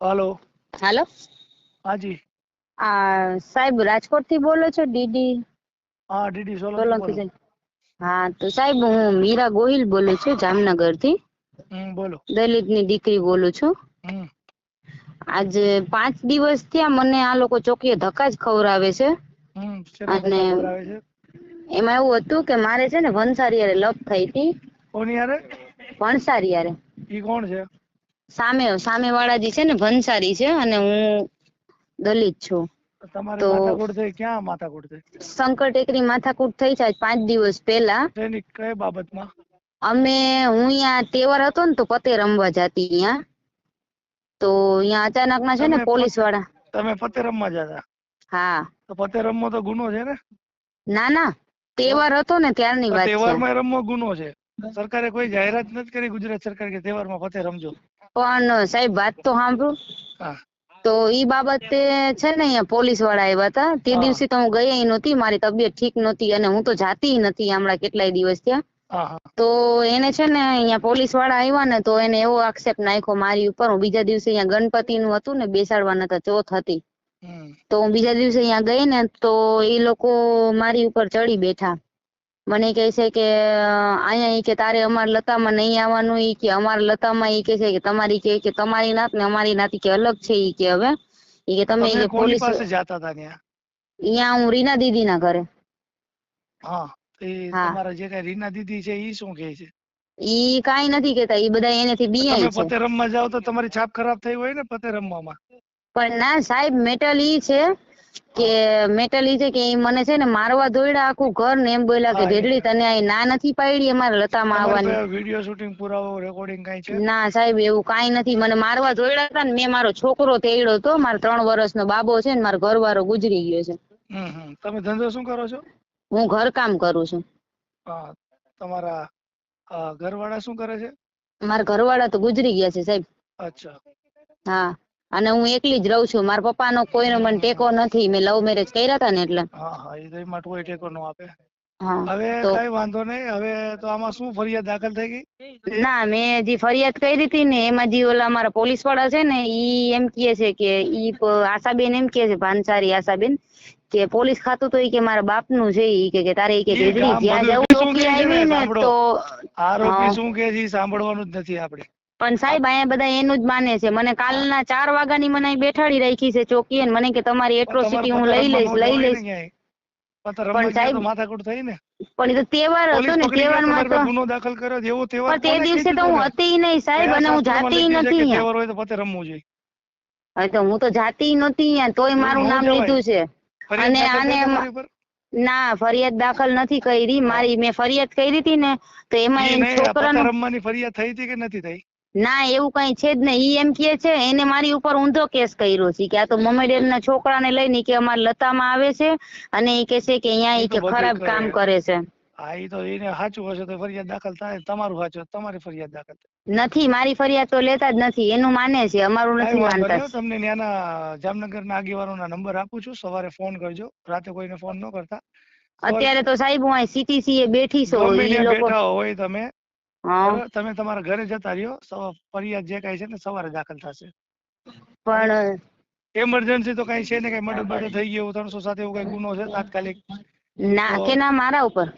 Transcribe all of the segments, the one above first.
હાલો. હાલો. હાજી. આ સાહેબ રાજકોટથી બોલો છો ડીડી હા ડીડી સોલંકી સાહેબ. હા તો સાહેબ હું મીરા ગોહિલ બોલું છું જામનગરથી બોલો. દલિતની દીકરી બોલું છું. આજે પાંચ દિવસ થયા મને આ લોકો ચોકીએ ધક્કા જ ખવડાવે છે. અને- એમાં એવું હતું કે મારે છે ને ભણસારી યારે લપ થઈ હતી. કોની યારે ભણસારી યારે ઈ કોણ છે? સામે સામે વાળા જે છે ને ભંસારી છે અને હું દલિત છું. તમારે તો- માથાકૂટ થઈ ક્યાં માથાકૂટ થઈ? શંકર ટેકરી માથાકૂટ થઈ છે પાંચ દિવસ પહેલા. કઈ બાબતમાં? અમે હું અહીંયા તેવર હતો ને તો પતે રમવા જાતી અહીંયા. તો અહીંયા અચાનક ના છે ને પોલીસવાળા તમે પતે રમવા જતા? હા. તો પતે રમવો તો ગુનો છે ને? ના ના. તેવર હતો ને ત્યારની વાત છે. માં રમવો ગુનો છે. સરકારે કોઈ જાહેરાત નથી કરી ગુજરાત સરકાર કે તહેવારમાં ફતે રમજો. પણ સાહેબ વાત તો સાંભળું. તો ઈ બાબતે છે ને અહીંયા પોલીસવાળા આવ્યા હતા. તે. દિવસે તો હું ગઈ નહોતી મારી તબિયત ઠીક નહોતી અને હું તો જાતી નથી હમણાં કેટલાય દિવસ હા તો એને છે ને અહીંયા પોલીસવાળા આવ્યા ને તો એને એવો આક્ષેપ નાખ્યો મારી ઉપર. હું બીજા દિવસે અહીંયા ગણપતિ નું હતું ને બેસાડવાના હતા ચોથ હતી. તો હું બીજા દિવસે અહીંયા ગઈ ને તો એ લોકો મારી ઉપર ચડી બેઠા. મને કહે છે કે અહીંયા ઈ કે તારે અમારે લતામાં નહીં આવવાનું ઈ કે અમારે લતામાં ઈ કે છે કે તમારી કે કે તમારી નાત ને અમારી નાત કે અલગ છે ઈ કે હવે. ઈ કે તમે કે પોલીસ પાસે જાતા હતા ત્યાં? અહીંયા હું રીના દીદી ના ઘરે. હા તમારા જે કઈ રીના દીદી છે ઈ શું કહે છે? ઈ કાઈ નથી કેતા ઈ બધા એનેથી બીઆઈ તમે છે. પતે રમવા જાઓ તો તમારી છાપ ખરાબ થઈ હોય ને પતે રમવામાં? પણ ના સાહેબ મેટલ ઈ છે. કે મેટલ છે કે મને છે ને મારવા દોડ્યા આખું ઘર ને એમ બોલ્યા કે હા, તને અહીં ના નથી પાડી અમારે લતામાં આવવાની. વીડિયો શૂટિંગ પુરાવો રેકોર્ડિંગ કઈ છે? ના સાહેબ એવું કાઈ નથી. મને મારવા દોડ્યા હતા ને મેં મારો છોકરો તેડ્યો હતો મારો ત્રણ વર્ષનો બાબો છે ને મારો ઘરવાળો ગુજરી ગયો છે. તમે ધંધો શું કરો છો? હું ઘરકામ કરું છું. તમારા ઘરવાળા શું કરે છે? મારા ઘરવાળા તો ગુજરી ગયા છે સાહેબ. અચ્છા. હા. અને હું એકલી જ રહું છું. મારા પપ્પાનો કોઈનો મને ટેકો નથી. મેં લવ મેરેજ કર્યા હતા ને એટલે. હા હા એ તો એમાં કોઈ ટેકો નો આપે. હવે કઈ વાંધો નહીં. હવે તો આમાં શું ફરિયાદ દાખલ થઈ ગઈ? ના મેં જે ફરિયાદ કરી હતી ને એમાં જે ઓલા અમારા પોલીસવાળા છે ને ઈ એમ કહે છે કે ઈ આશાબેન એમ કહે છે ભાનસારી આશાબેન કે પોલીસ ખાતું તો ઈ કે મારા બાપનું છે ઈ કે તારે ઈ કે ઈ જ્યાં જવું ને, આવી ને તો આરોપી શું કે છે સાંભળવાનું જ નથી આપણે. પણ સાહેબ અહીંયા બધા એનું જ માને છે. મને કાલના ચાર વાગ્યાની મને અહીં બેઠાડી રાખી છે ચોકીએ ને મને કે તમારી એટ્રોસિટી હું લઈ લઈશ લઈ લઈશ. પતર સાહેબ- માથાકૂટ થઈ ને. પણ એ તો તહેવાર હતો ને તહેવારમાં તો ગુનો દાખલ કર્યો એવો તહેવાર પણ તે દિવસે તો હું હતી નહીં સાહેબ અને હું જાતી લખ્યું છે કે નથી તહેવાર હોય તો પતે રમવું જોઈએ. હવે તો હું તો જાતી નહોતી અહીંયા તોય મારું નામ લીધું છે. અને આને ના ફરિયાદ દાખલ નથી કરી. મારી મેં ફરિયાદ કરી હતી ને તો એમાં છોકરાનું રમવાની ફરિયાદ થઈ હતી કે નથી થઈ? ના એવું કઈ છે જ નહીં. ઈ એમ કે છે એને મારી ઉપર ઊંધો કેસ કર્યો છે. કે આ તો મમ્મી ના છોકરાને લઈને કે અમારા લતામાં આવે છે અને એ કે છે કે અહીંયા કે ખરાબ કામ કરે છે. હા તો એને સાચું હશે તો ફરિયાદ દાખલ થાય. તમારું સાચું તમારી ફરિયાદ દાખલ નથી મારી ફરિયાદ તો લેતા જ નથી. એનું માને છે અમારું નથી માનતા. તમને ત્યાંના જામનગરના આગેવાનોના નંબર આપું છું. સવારે ફોન કરજો. રાતે કોઈને ફોન ન કરતા. અત્યારે તો સાહેબ હું અહીં સીટીસી એ બેઠી છું. એ લોકો બેઠા હોય તમે? તમે તમારા ઘરે જતા રહ્યો ફરિયાદ જે કાંઈ છે ને સવારે દાખલ થશે. પણ એમરજન્સી તો કાંઈ છે ને કાંઈ મર્ડર બર્ડર થઈ ગયો ત્રણસો સાથે એવું કાંઈ ગુનો છે તાત્કાલિક? ના કે ના મારા ઉપર.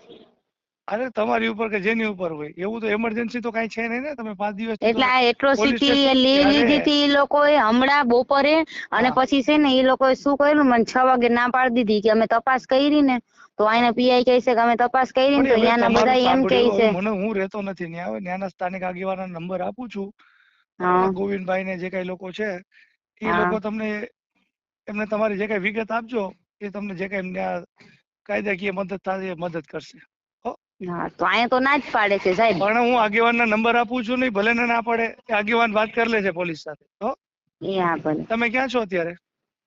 અરે તમારી ઉપર કે જેની ઉપર હોય એવું તો એમરજન્સી તો કઈ છે નહીં ને તમે પાંચ દિવસ એટલે આ એટ્રોસિટી લઈ લીધી હતી એ લોકોએ હમણાં બપોરે અને પછી છે ને એ લોકોએ શું કર્યું મને છ વાગે ના પાડી દીધી કે અમે તપાસ કરી ને તો આને પીઆઈ કહે છે કે અમે તપાસ કરી ને તો અહીંયાના બધા એમ કહે છે. મને હું રહેતો નથી ત્યાં ત્યાંના સ્થાનિક આગેવાના નંબર આપું છું. ગોવિંદભાઈ ને જે કઈ લોકો છે એ લોકો તમને એમને તમારી જે કઈ વિગત આપજો એ તમને જે કઈ કાયદાકીય મદદ થાય મદદ કરશે. હા તો અહીંયા તો ના જ પાડે છે સાહેબ. પણ હું આગેવાનના નંબર આપું છું નહીં ભલે ને ના પાડે આગેવાન વાત કરી લે છે પોલીસ સાથે હો? એ હા ભલે. તમે ક્યાં છો અત્યારે?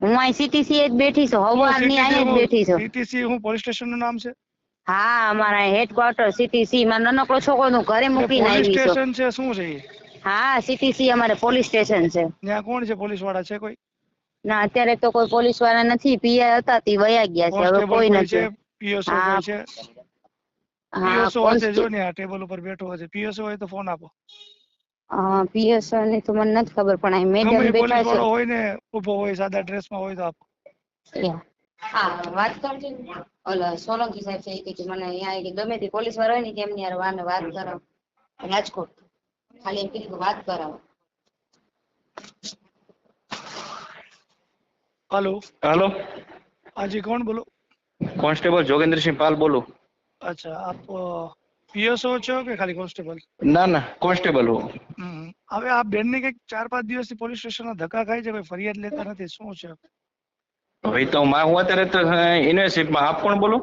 હું અહીં સીટીસી જ બેઠી છું હવારની અહીં જ બેઠી છું. સીટીસી હું પોલીસ સ્ટેશનનું નામ છે? હા અમારા હેડક્વાર્ટર સીટીસી માં નાનકડો છોકરો નું ઘરે મૂકીને આવી છું. સ્ટેશન છે શું છે હા સીટીસી અમારે પોલીસ સ્ટેશન છે. ત્યાં કોણ છે પોલીસવાળા છે કોઈ? ના અત્યારે તો કોઈ પોલીસવાળા નથી પીઆઈ હતા તે વયા ગયા છે હવે કોઈ નથી. પીએસઓ છે? પીએસઓ હશે જો ને આ ટેબલ ઉપર બેઠો હશે. પીએસઓ હોય તો ફોન આપો. પીએસઓ ની તો મને નથી ખબર પણ આ મેડમ બેઠા છે. હોય ને ઊભો હોય સાદા ડ્રેસમાં હોય તો આપો. હા વાત કરજો ઓલા સોલંકી સાહેબ છે કે મને અહીંયા ગમે તે પોલીસવાળા હોય ને તેમની યાર વાને વાત કરો. રાજકોટ. ખાલી એમ કીધું વાત કરાવો હેલો. હેલો. હાજી કોણ બોલો? કોન્સ્ટેબલ જોગેન્દ્રસિંહ પાલ બોલું. અચ્છા આપ પીએસઓ છો કે ખાલી કોન્સ્ટેબલ? ના ના કોન્સ્ટેબલ હું. હવે આ બેનને કંઈક ચાર પાંચ દિવસથી પોલીસ સ્ટેશનના ધક્કા ખાય છે કોઈ ફરિયાદ લેતા નથી શું છે? ભાઈ તો માં હું અત્યારે તો યુનિવર્સિટીમાં આપ કોણ બોલો?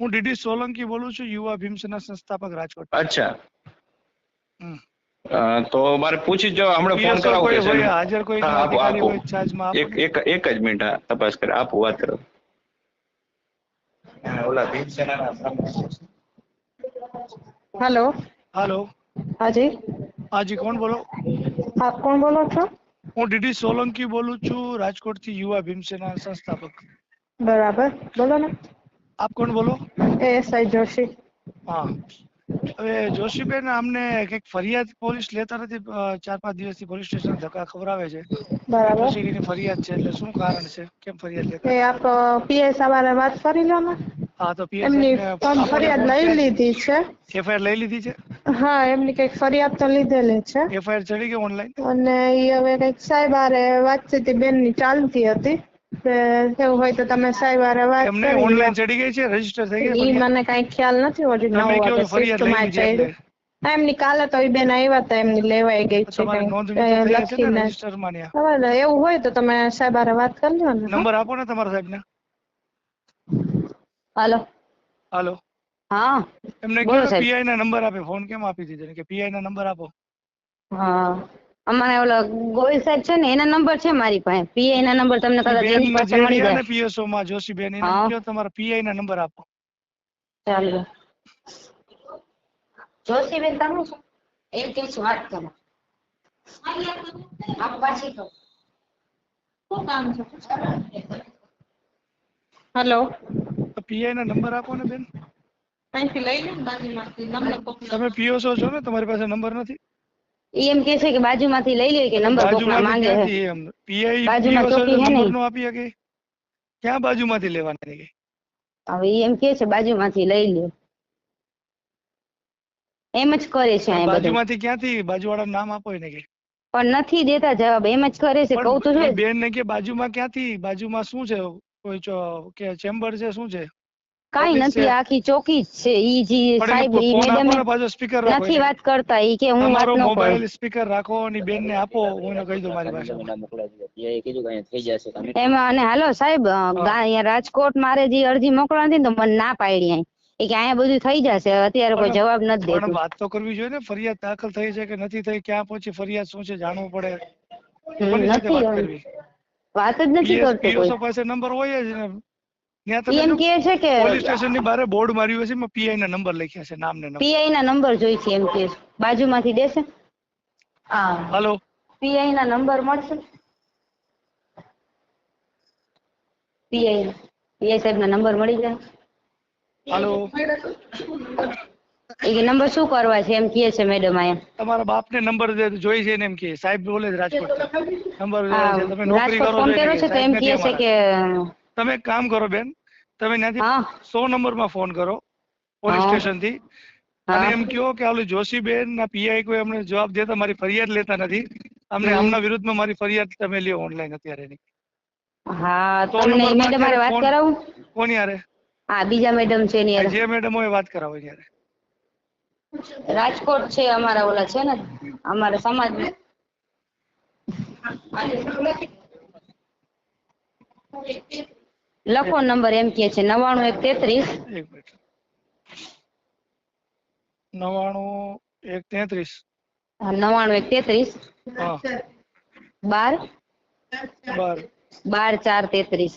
હું ડીડી સોલંકી બોલું છું યુવા ભીમસેના સંસ્થાપક રાજકોટ. અચ્છા. તો મારે પૂછી જો હમણાં ફોન કરાવો ને? હાજર કોઈ ચાર્જમાં એક એક એક જ મિનિટ તપાસ કરે આપ વાત કરો. હેલો. હેલો. હાજી. હાજી કોણ બોલો? આપ કોણ બોલો છો? હું ડીડી સોલંકી બોલું છું રાજકોટથી યુવા ભીમસેના સંસ્થાપક. બરાબર. બોલો ને. આપ કોણ બોલો? એસઆઈ જોશી. હા. હવે જોશીબેન અમને કંઈક ફરિયાદ પોલીસ લેતા નથી ચાર પાંચ દિવસથી પોલીસ સ્ટેશન ધક્કા ખવડાવે છે. બરાબર. ફરિયાદ છે એટલે શું કારણ છે? કેમ ફરિયાદ લેતા? આપ પીઆઈ સાહેબ વાત કરી લો ને. હા તો એમની ફરિયાદ લઈ લીધી છે. એફઆઈઆર લઈ લીધી છે? હા એમની કંઈક ફરિયાદ તો લીધેલી છે. એફઆઈઆર ચડી ગઈ ઓનલાઈન અને એ હવે કંઈક સાહેબ આરે વાતચીત બેનની ચાલતી હતી. એવું હોય તો તમે સાહેબ હારે વાત એમને ઓનલાઈન ચડી ગઈ છે? રજિસ્ટર થઈ ગઈ ઈ મને કઈ ખ્યાલ નથી હજી તમે નવું કહો વાગે છો ફરિયાદ લઈ શિફ્ટમાં લીધી એટલે. ચડ્યું. હા, એમની કાલે તો બેન આવ્યા હતા એમની લેવાઈ ગઈ છે ને લખીને. એવું હોય તો તમે સાહેબ વાત કરી લો ને. નંબર આપો ને તમારા સાહેબને. હાલો હાલો હા એમને બોલો કહો સાહેબ. પીઆઈ ના નંબર આપે ફોન કેમ આપી દીધો કે પીઆઈ ના નંબર આપો હા અમારે ઓલા ગોવિલ સાહેબ છે ને એના નંબર છે મારી પાસે પીઆઈ ના નંબર તમને કદાચ એની પાસે મળી જાય પીએસઓ માં જોશીબેન એને હા. કહો તમારા પીઆઈ ના નંબર આપો ચાલો જોશીબેન તમે છો એમ કે છે વાત કરો આપ પાછી કહો શું કામ છે હેલો પીઆઈ ના નંબર આપો ને બેન. અહીંથી લઈ લો ને બાજુમાંથી. નંબર કોકનો. તમે પીઓસો છો ને? તમારી પાસે નંબર નથી? ઈ એમ કે છે કે બાજુમાંથી લઈ લે કે નંબર કોકના બાજુમાંથી માંગે છે. ક્યાંથી એમ. પીઆઈ બાજુમાં પીઓસો ચોકી હે ને? નંબર નો આપી શકે? ક્યાં બાજુમાંથી લેવાના કે? હવે ઈ એમ કે છે બાજુમાંથી લઈ લે એમ જ કરે છે અહીંયા બધું. બાજુમાંથી ક્યાંથી? બાજુવાળાનું નામ આપો એને કે. પણ નથી દેતા જવાબ. એમ જ કરે છે. કહું તો પણ છું બેન ને કે બાજુમાં ક્યાંથી? બાજુમાં શું છે? કોઈ કે ચેમ્બર છે શું છે? કાઈ નથી આખી ચોકી જ છે. ઈ જી સાહેબ ઈ મેડમે સ્પીકર નથી વાત કરતા. ઈ કે હું વાત ન મોબાઈલ સ્પીકર રાખો અને બેન ને આપો હું એને કહી દઉં મારી ભાષામાં. એમાં અને હાલો સાહેબ રાજકોટ મારે જે અરજી મોકલવાની હતી તો મને ના પાડી અહીં. એ કે અહીંયા બધું થઈ જશે. અત્યારે કોઈ જવાબ નથી પણ વાત તો કરવી જોઈએ ને. ફરિયાદ દાખલ થઈ છે કે નથી થઈ? ક્યાં પહોંચી? ફરિયાદ શું છે? જાણવું પડે. નથી વાત જ નથી કરતો કોઈ. પાસે નંબર હોય જ ને. એમ કે છે કે પોલીસ સ્ટેશનની બહાર બોર્ડ માર્યું હશે એમાં પીઆઈ ના નંબર લખ્યા છે નામ ને નંબર પીઆઈ ના નંબર જોઈ છે એમ કે. બાજુમાંથી દેશે? હા. હેલો પીઆઈ ના નંબર મળશે? પીઆઈ પીઆઈ સાહેબ ના નંબર મળી જાય. હાલો એ કે નંબર શું કરવા છે? એમ કહે છે મેડમ અહીંયા તમારા બાપ ને નંબર જોઈ છે ને એમ કહે સાહેબ બોલે રાજકોટ નંબર તમે નોકરી કરો ફોન કર્યો છે તો એમ કહે છે કે તમે એક કામ કરો બેન તમે ત્યાંથી સો નંબરમાં ફોન કરો પોલીસ સ્ટેશનથી અને એમ કહો કે ઓલી જોશીબેન ના પીઆઈ કોઈ અમને જવાબ દેતા મારી ફરિયાદ લેતા નથી. અમને હમના આમના વિરુદ્ધમાં મારી ફરિયાદ તમે લ્યો ઓનલાઈન અત્યારે ની હા તમને મેડમ હારે વાત કરાવું? કોની યારે હા બીજા મેડમ છે ની હારે. જે મેડમ હોય વાત કરાવો હારે. રાજકોટ છે અમારા ઓલા છે ને અમારા સમાજ લખો નંબર એમ કે છે નવાણું એક તેત્રીસ. નવાણું એક તેત્રીસ. નવાણું એક તેત્રીસ. બાર. બાર. બાર ચાર તેત્રીસ.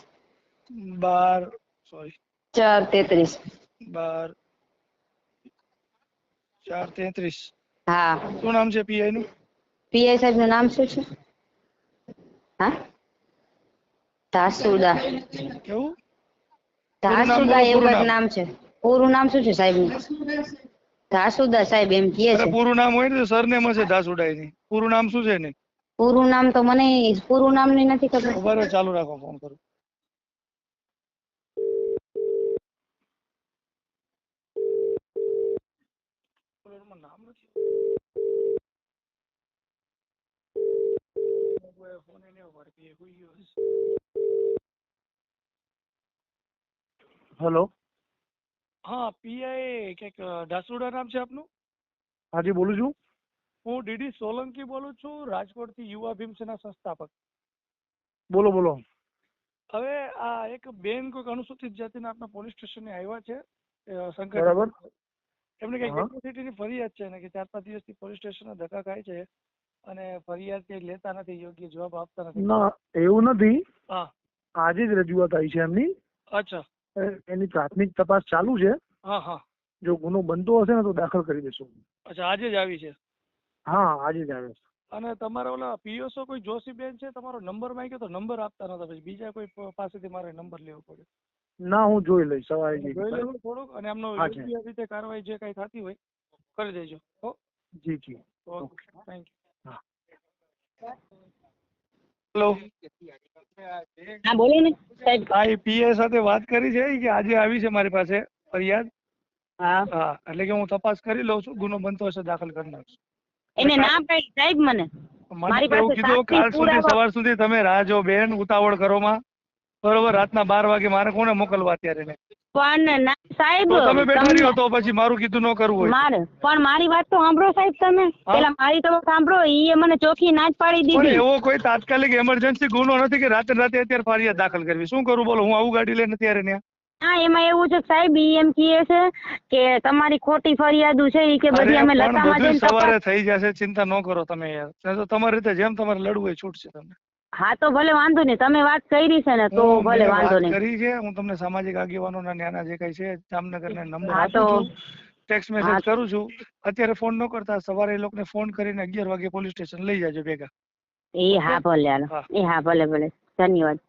બાર સોરી. ચાર તેત્રીસ. બાર ચાર તેત્રીસ. હા. શું નામ છે પીઆઈ નું? પીઆઈ સાહેબનું નામ શું છે? હા? ધાસુદા. કેવું? ધાસુદા એવું જ નામ. છે. પૂરું નામ શું છે સાહેબનું ધાસુદા સાહેબ એમ કહે છે. પૂરું નામ હોય ને સરનેમ હશે દાસુડાઈની પૂરું નામ શું છે ને પૂરું નામ તો મને પૂરું નામની નથી ખબર. ચાલુ રાખો ફોન કરું. નામ નથી. ફોન એને વર્કે હોઈ ગયો હેલો હા પીઆઈ કંઈક દાસુડા નામ છે આપનું? હાજી બોલું છું? હું ડીડી સોલંકી બોલું છું રાજકોટથી યુવા ભીમસેના સંસ્થાપક. બોલો બોલો. હવે આ એક બેન કોઈક અનુસૂચિત જાતિના આપણા પોલીસ સ્ટેશને આવ્યા છે બરાબર. એમને કઈ હા. એટ્રોસિટીની ફરિયાદ છે ને કે ચાર પાંચ દિવસથી પોલીસ સ્ટેશને ધક્કા ખાય છે અને ફરિયાદ કઈ લેતા નથી યોગ્ય જવાબ આપતા નથી. ના એવું નથી. હા. આજે જ રજૂઆત આવી છે એમની. અચ્છા. એની પ્રાથમિક તપાસ ચાલુ છે. હા હા. જો ગુનો બનતો હશે ને તો દાખલ કરી દેશું. અચ્છા આજે જ આવી છે? હા આજે જ આવે છે. અને તમારા ઓલા પીઓસો કોઈ જોશી બેન છે? તમારો નંબર માંગ્યો તો નંબર આપતા નતા પછી. બીજા કોઈ પાસેથી મારે નંબર લેવો પડ્યો. ના હું જોઈ લઈશ સવારે જોઈ લેવું થોડુંક અને એમનો યોગ્ય રીતે કાર્યવાહી જે કઈ થતી હોય કરી દેજો. હો? જી જી. ઓકે થેન્ક યુ હેલો હા. બોલો ને. સાહેબ. હા એ પીએ સાથે વાત કરી છે કે આજે આવી છે મારી પાસે ફરિયાદ. હા. હા એટલે કે હું તપાસ કરી લઉં છું ગુનો બનતો હશે દાખલ કરી નાખશું. એને ના પાડી સાહેબ મને. મને મારી પાસે કીધું કાલ સુધી સવાર સુધી તમે રાહ જો બેન ઉતાવળ કરો માં. બરોબર રાતના બાર વાગે મારે કોને મોકલવા અત્યારે ને પણ ના સાહેબ તમે બેઠા રહ્યો તો પછી મારું કીધું ન કરવું હોય. મારે પણ મારી વાત તો સાંભળો સાહેબ તમે. પેલા મારી તો સાંભળો ઈ મને ચોખ્ખી ના જ પાડી દીધી. એવો કોઈ તાત્કાલિક એમરજન્સી ગુનો નથી કે રાતે રાતે અત્યારે ફરિયાદ દાખલ કરવી. શું કરું બોલો હું આવું ગાડી લઈને અત્યારે ને હા એમાં એવું છે સાહેબ ઈ એમ કહે છે કે તમારી ખોટી ફરિયાદો છે ઈ કે બધી અમે લતામાં જઈને સવારે થઈ જશે ચિંતા ન કરો તમે યાર. તો તમારી રીતે જેમ તમારે લડવું હોય છૂટશે તમને. હા તો ભલે વાંધો નહીં. તમે વાત કરી છે ને તો ભલે વાંધો નહીં. કરી છે. હું તમને સામાજિક આગેવાનોના નાના જે કઈ છે જામનગરના નંબર હા આપું તો છું. ટેક્સ્ટ મેસેજ કરું છું. અત્યારે ફોન ન કરતા સવારે એ લોકોને ફોન કરીને અગિયાર વાગે પોલીસ સ્ટેશન લઈ જાજો ભેગા. એ હા ભલે એ હા ભલે ભલે. ધન્યવાદ.